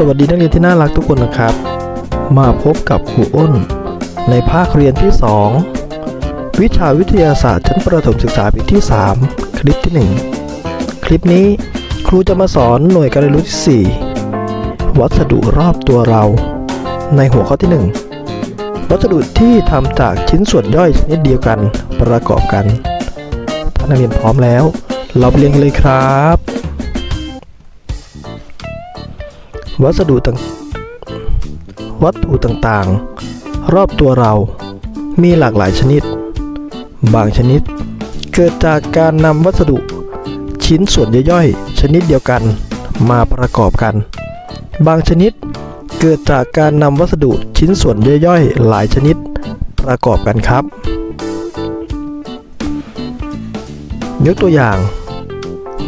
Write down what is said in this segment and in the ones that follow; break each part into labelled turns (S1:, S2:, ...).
S1: สวัสดีนักเรียนที่น่ารักทุกคนนะครับ มาพบกับครูอ้น ในภาคเรียนที่ 2 วิชาวิทยาศาสตร์ชั้นประถมศึกษาปีที่ 3 คลิปที่ 1 คลิปนี้ครูจะมาสอนหน่วยการเรียนรู้ที่ 4 วัสดุรอบตัวเรา ในหัวข้อที่ 1 วัสดุที่ทำจากชิ้นส่วนย่อยชนิดเดียวกันประกอบกันถ้านักเรียนพร้อมแล้ว เราเรียนเลยครับ วัสดุต่างวัตถุต่างๆ รอบตัวเรามีหลากหลายชนิด บางชนิดเกิดจากการนำวัสดุชิ้นส่วนย่อยๆ ชนิดเดียวกันมาประกอบกัน บางชนิดเกิดจากการนำวัสดุชิ้นส่วนย่อยๆ หลายชนิดประกอบกันครับ ยกตัวอย่าง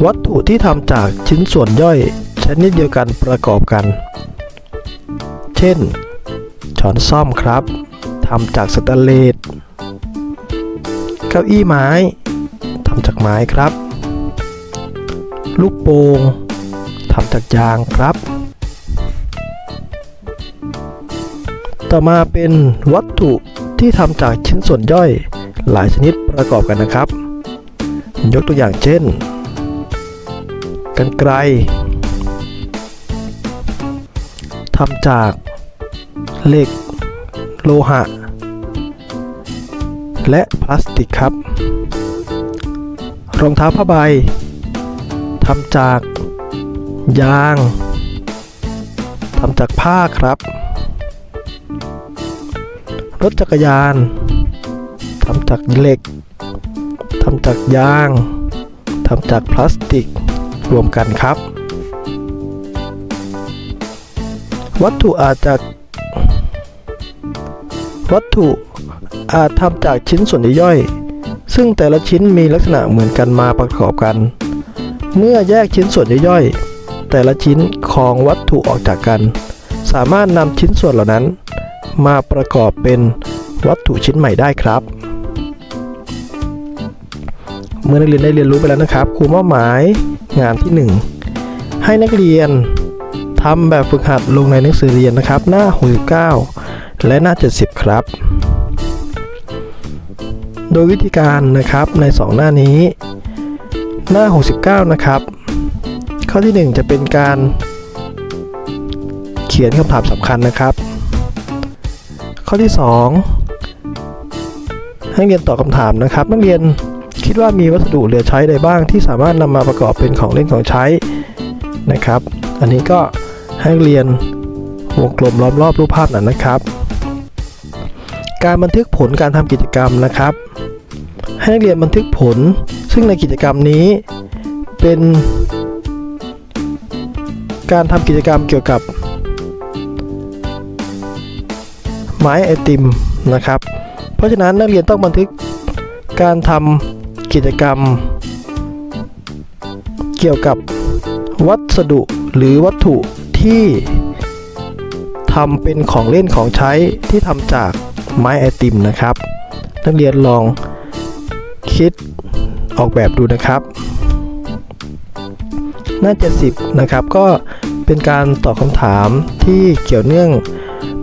S1: วัตถุที่ทำจากชิ้นส่วนย่อย ชนิดเดียวกันประกอบกัน เช่น ช้อนซ่อมครับทำจากสแตนเลสเก้าอี้ไม้ทำจากไม้ครับ ลูกโป่งทำจากยางครับ ต่อมาเป็นวัตถุที่ทำจากชิ้นส่วนย่อยหลายชนิดประกอบกันนะครับ ยกตัวอย่างเช่นกรรไกร ทำจากเหล็ก โลหะ และพลาสติกครับ รองเท้าผ้าใบทำจากยางทำจากผ้าครับ รถจักรยานทำจากเหล็กทำจากยางทำจากพลาสติกรวมกันครับ วัตถุอาจจะวัตถุอาจทำจากชิ้นส่วนย่อยๆ ซึ่งแต่ละชิ้นมีลักษณะเหมือนกันมาประกอบกัน เมื่อแยกชิ้นส่วนย่อยๆ แต่ละชิ้นของวัตถุออกจากกัน สามารถนำชิ้นส่วนเหล่านั้น มาประกอบเป็นวัตถุชิ้นใหม่ได้ครับ เมื่อนักเรียนได้เรียนรู้ไปแล้วนะครับครูมอบหมายงานที่ 1 ให้นักเรียน ทำแบบฝึกหัดลงในหนังสือเรียนนะครับ หน้า 69 และหน้า 70 ครับ โดยวิธีการนะครับใน 2 หน้านี้ หน้า 69 นะครับ ข้อที่ 1 จะเป็นการ เขียนคำถามสำคัญนะครับ ข้อที่ 2 ให้เรียนตอบคำถามนะครับ นักเรียนคิดว่ามีวัสดุเหลือใช้ใดบ้างที่สามารถนำมาประกอบเป็นของเล่นของใช้นะครับ อันนี้ก็ ให้เรียนวงกลมล้อมรอบรูปภาพนั้นนะครับ การบันทึกผลการทำกิจกรรมนะครับ ให้นักเรียนบันทึกผล ซึ่งในกิจกรรมนี้เป็น การทำกิจกรรมเกี่ยวกับ ไม้ไอติมนะครับ เพราะฉะนั้นนักเรียนต้องบันทึกการทำกิจกรรม เกี่ยวกับวัสดุหรือวัตถุ ที่ทำเป็นของเล่นของใช้ที่ทำจากไม้ไอติมนะครับ นักเรียนลองคิดออกแบบดูนะครับ หน้า 70 นะครับ ก็เป็นการตอบคำถามที่เกี่ยวเนื่อง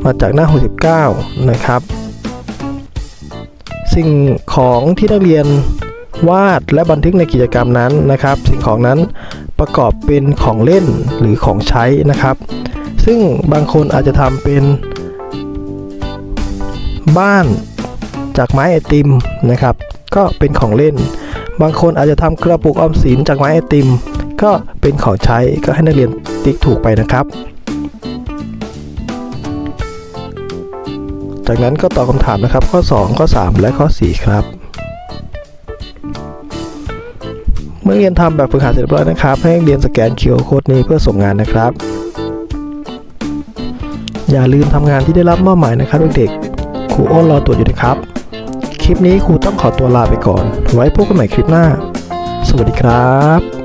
S1: มาจากหน้า 69 นะครับ สิ่งของที่นักเรียนวาดและบันทึกในกิจกรรมนั้นนะครับ สิ่งของนั้น ประกอบเป็นของเล่นหรือของใช้นะครับ ซึ่งบางคนอาจจะทำเป็น บ้านจากไม้ไอติมนะครับ ก็เป็นของเล่น บางคนอาจจะทำกระปุกออมสินจากไม้ไอติม ก็เป็นของใช้ก็ให้นักเรียนติ๊กถูกไปนะครับ จากนั้นก็ตอบคำถามนะครับ ข้อ 2 ข้อ 3 และข้อ 4 ครับ เมื่อเรียนทำแบบฝึกหัดเสร็จเรียบร้อยนะครับ ให้เรียนสแกน QR Code นี้เพื่อส่งงานนะครับ อย่าลืมทำงานที่ได้รับมอบหมายนะครับเด็กๆครูอ้นรอตรวจอยู่นะครับ คลิปนี้ครูต้องขอตัวลาไปก่อน ไว้พบกันใหม่คลิปหน้า สวัสดีครับ